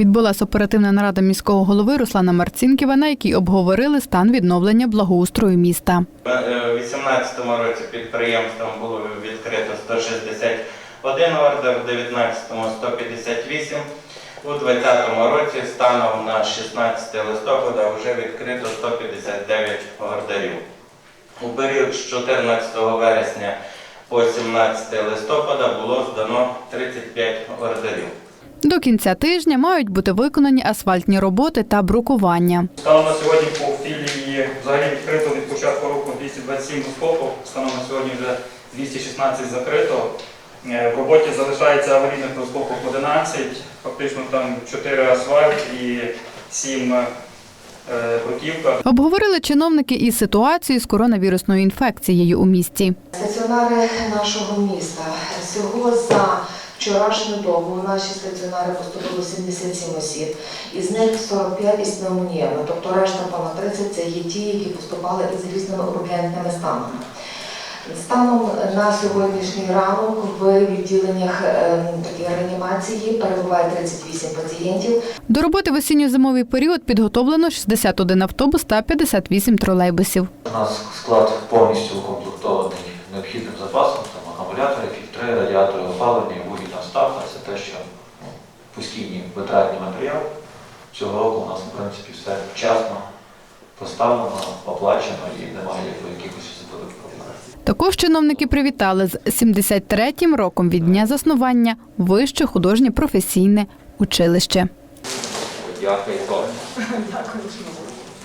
Відбулася оперативна нарада міського голови Руслана Марцінківа, на якій обговорили стан відновлення благоустрою міста. У 2018 році підприємством було відкрито 161 ордер, у 19-му 158. У 2020 році станом на 16 листопада вже відкрито 159 ордерів. У період з 14 вересня по 17 листопада було здано 35 ордерів. До кінця тижня мають бути виконані асфальтні роботи та брукування. Станом на сьогодні по філії взагалі відкрито від початку року 227 розкопок, станом на сьогодні вже 216 закрито. Е, В роботі залишається аварійних розкопок 11, фактично там 4 асфальт і 7 е, бруківка. Обговорили чиновники і ситуацію з коронавірусною інфекцією у місті. Стаціонари нашого міста. Всього за вчорашню добу у наші стаціонари поступило 77 осіб, із них 45 із пневмоніями, тобто решта понад 30 це є ті, які поступали із різними ургентними станами. Станом на сьогоднішній ранок в відділеннях е, реанімації перебуває 38 пацієнтів. До роботи в осінньо-зимовий період підготовлено 61 автобус та 58 тролейбусів. У нас склад повністю укомплектований необхідним запасом, там акумулятори, фільтри, радіатори опалення, вугільна ставка. Це те, що ну, постійні витратні матеріали. Цього року у нас, в принципі, все вчасно поставлено, оплачено і немає якихось особливих проблем. Також чиновники привітали з 73-м роком від дня заснування Вище художнє професійне училище. Дякую. Дякую.